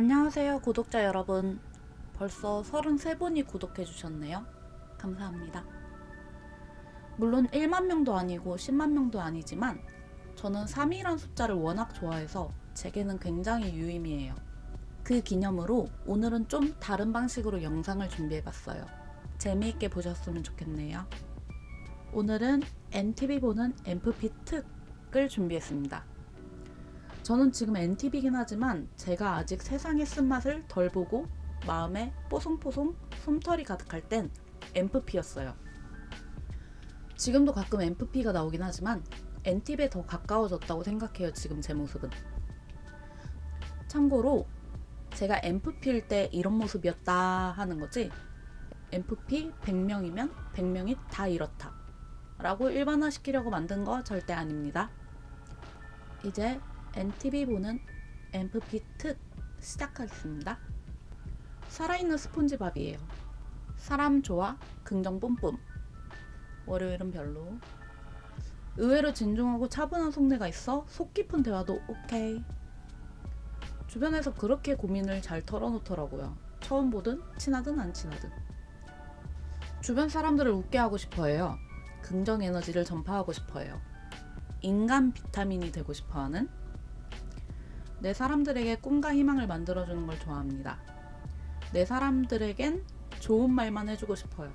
안녕하세요, 구독자 여러분. 벌써 33분이 구독해 주셨네요. 감사합니다. 물론 1만 명도 아니고 10만 명도 아니지만 저는 3이란 숫자를 워낙 좋아해서 제게는 굉장히 유의미해요. 그 기념으로 오늘은 좀 다른 방식으로 영상을 준비해 봤어요. 재미있게 보셨으면 좋겠네요. 오늘은 NTV 보는 MFP 특을 준비했습니다. 저는 지금 NTV긴 하지만 제가 아직 세상의 쓴맛을 덜 보고 마음에 뽀송뽀송 솜털이 가득할 땐 MFP였어요. 지금도 가끔 MFP가 나오긴 하지만 NTV에 더 가까워졌다고 생각해요, 지금 제 모습은. 참고로 제가 MFP일 때 이런 모습이었다 하는 거지 MFP 100명이면 100명이 다 이렇다 라고 일반화시키려고 만든 거 절대 아닙니다. 이제 NTV 보는 MFP 특 시작하겠습니다. 살아있는 스폰지밥이에요. 사람 좋아, 긍정 뿜뿜. 월요일은 별로. 의외로 진중하고 차분한 속내가 있어 속 깊은 대화도 오케이. 주변에서 그렇게 고민을 잘 털어놓더라고요. 처음 보든 친하든 안 친하든. 주변 사람들을 웃게 하고 싶어 해요. 긍정 에너지를 전파하고 싶어 해요. 인간 비타민이 되고 싶어 하는 내 사람들에게 꿈과 희망을 만들어주는 걸 좋아합니다. 내 사람들에겐 좋은 말만 해주고 싶어요.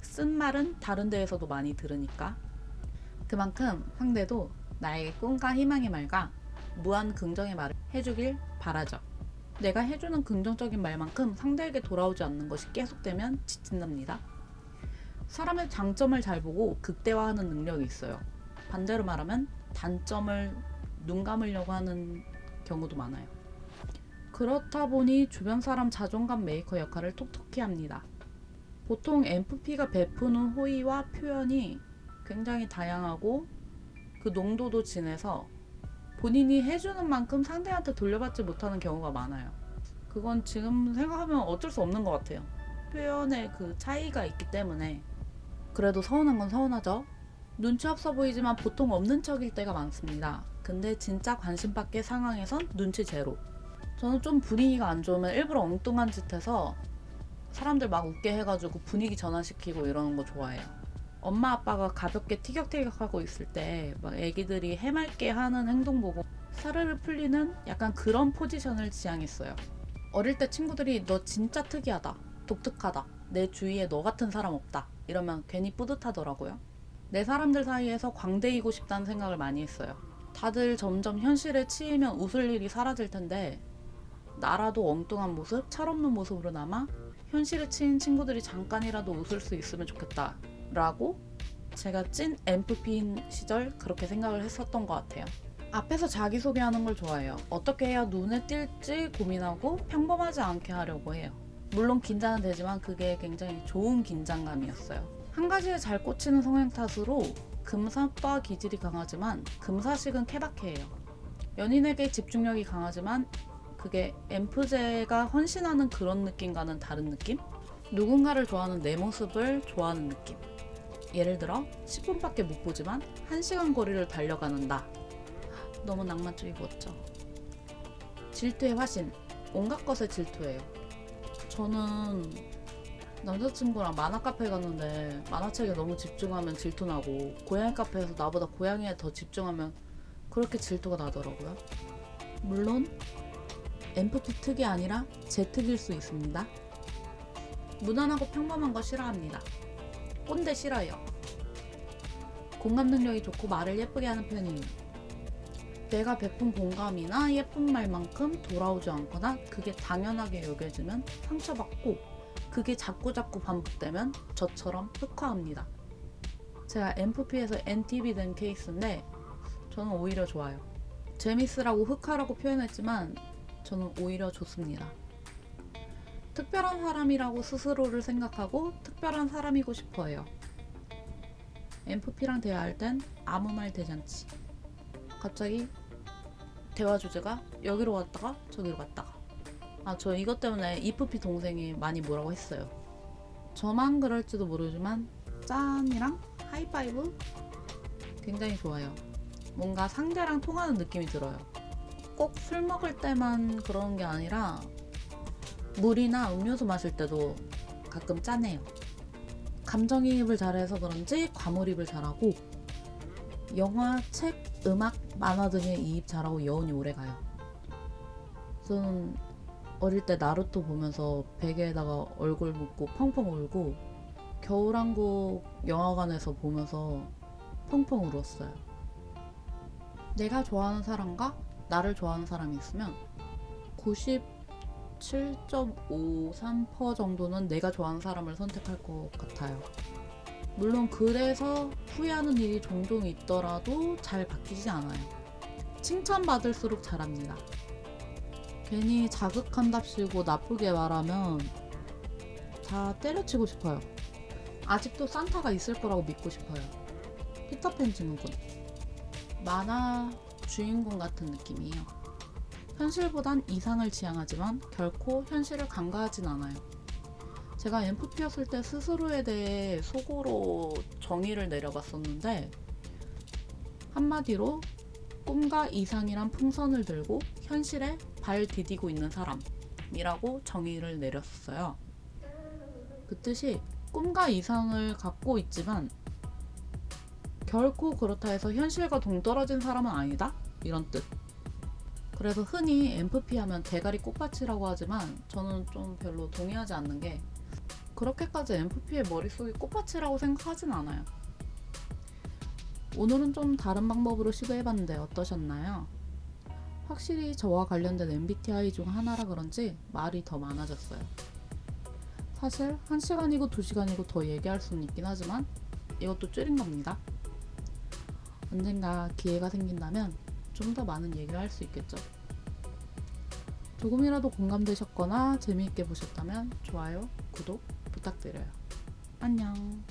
쓴 말은 다른 데에서도 많이 들으니까. 그만큼 상대도 나에게 꿈과 희망의 말과 무한 긍정의 말을 해주길 바라죠. 내가 해주는 긍정적인 말만큼 상대에게 돌아오지 않는 것이 계속되면 지친답니다. 사람의 장점을 잘 보고 극대화하는 능력이 있어요. 반대로 말하면 단점을 눈 감으려고 하는 경우도 많아요. 그렇다 보니 주변 사람 자존감 메이커 역할을 톡톡히 합니다. 보통 MFP가 베푸는 호의와 표현이 굉장히 다양하고 그 농도도 진해서 본인이 해주는 만큼 상대한테 돌려받지 못하는 경우가 많아요. 그건 지금 생각하면 어쩔 수 없는 것 같아요. 표현의 그 차이가 있기 때문에 그래도 서운한 건 서운하죠. 눈치 없어 보이지만 보통 없는 척일 때가 많습니다. 근데 진짜 관심 받게 상황에선 눈치 제로. 저는 좀 분위기가 안 좋으면 일부러 엉뚱한 짓 해서 사람들 막 웃게 해가지고 분위기 전환시키고 이러는 거 좋아해요. 엄마 아빠가 가볍게 티격태격하고 있을 때 막 애기들이 해맑게 하는 행동 보고 사르르 풀리는 약간 그런 포지션을 지향했어요. 어릴 때 친구들이 너 진짜 특이하다, 독특하다, 내 주위에 너 같은 사람 없다 이러면 괜히 뿌듯하더라고요. 내 사람들 사이에서 광대이고 싶다는 생각을 많이 했어요. 다들 점점 현실에 치이면 웃을 일이 사라질 텐데 나라도 엉뚱한 모습, 철없는 모습으로 남아 현실에 치인 친구들이 잠깐이라도 웃을 수 있으면 좋겠다 라고 제가 찐 MFP인 시절 그렇게 생각을 했었던 것 같아요. 앞에서 자기소개하는 걸 좋아해요. 어떻게 해야 눈에 띌지 고민하고 평범하지 않게 하려고 해요. 물론 긴장은 되지만 그게 굉장히 좋은 긴장감이었어요. 한 가지에 잘 꽂히는 성향 탓으로 금사빠 기질이 강하지만 금사식은 케바케예요. 연인에게 집중력이 강하지만 그게 엠프제가 헌신하는 그런 느낌과는 다른 느낌? 누군가를 좋아하는 내 모습을 좋아하는 느낌. 예를 들어 10분밖에 못 보지만 1시간 거리를 달려가는 나. 너무 낭만적이고 멋져. 질투의 화신. 온갖 것에 질투해요. 저는 남자친구랑 만화 카페 갔는데 만화책에 너무 집중하면 질투나고 고양이 카페에서 나보다 고양이에 더 집중하면 그렇게 질투가 나더라고요. 물론 MFP 특이 아니라 제 특일 수 있습니다. 무난하고 평범한 거 싫어합니다. 꼰대 싫어요. 공감 능력이 좋고 말을 예쁘게 하는 편이에요. 내가 베푼 공감이나 예쁜 말만큼 돌아오지 않거나 그게 당연하게 여겨지면 상처받고 그게 자꾸자꾸 반복되면 저처럼 흑화합니다. 제가 MFP에서 NTV 된 케이스인데 저는 오히려 좋아요. 재미스라고 흑화라고 표현했지만 저는 오히려 좋습니다. 특별한 사람이라고 스스로를 생각하고 특별한 사람이고 싶어 해요. MFP랑 대화할 땐 아무 말 대잔치. 갑자기 대화 주제가 여기로 갔다가 저기로 갔다가. 아, 저 이것 때문에 이프피 동생이 많이 뭐라고 했어요. 저만 그럴지도 모르지만 짠이랑 하이파이브 굉장히 좋아요. 뭔가 상대랑 통하는 느낌이 들어요. 꼭 술 먹을 때만 그런 게 아니라 물이나 음료수 마실 때도 가끔 짠해요. 감정이입을 잘해서 그런지 과몰입을 잘하고 영화, 책, 음악, 만화 등에 이입 잘하고 여운이 오래 가요. 저는 어릴 때 나루토 보면서 베개에다가 얼굴 묻고 펑펑 울고 겨울왕국 영화관에서 보면서 펑펑 울었어요. 내가 좋아하는 사람과 나를 좋아하는 사람이 있으면 97.53% 정도는 내가 좋아하는 사람을 선택할 것 같아요. 물론 그래서 후회하는 일이 종종 있더라도 잘 바뀌지 않아요. 칭찬받을수록 잘합니다. 괜히 자극한답시고 나쁘게 말하면 다 때려치고 싶어요. 아직도 산타가 있을 거라고 믿고 싶어요. 피터팬 증후군. 만화 주인공 같은 느낌이에요. 현실보단 이상을 지향하지만 결코 현실을 간과하진 않아요. 제가 MFP였을 때 스스로에 대해 속으로 정의를 내려봤었는데 한마디로 꿈과 이상이란 풍선을 들고 현실에 발 디디고 있는 사람이라고 정의를 내렸어요. 그 뜻이 꿈과 이상을 갖고 있지만 결코 그렇다 해서 현실과 동떨어진 사람은 아니다? 이런 뜻. 그래서 흔히 MFP 하면 대가리 꽃밭이라고 하지만 저는 좀 별로 동의하지 않는 게 그렇게까지 MFP의 머릿속이 꽃밭이라고 생각하진 않아요. 오늘은 좀 다른 방법으로 시도해봤는데 어떠셨나요? 확실히 저와 관련된 MBTI 중 하나라 그런지 말이 더 많아졌어요. 사실 1시간이고 2시간이고 더 얘기할 수는 있긴 하지만 이것도 줄인 겁니다. 언젠가 기회가 생긴다면 좀 더 많은 얘기를 할 수 있겠죠. 조금이라도 공감되셨거나 재미있게 보셨다면 좋아요, 구독 부탁드려요. 안녕.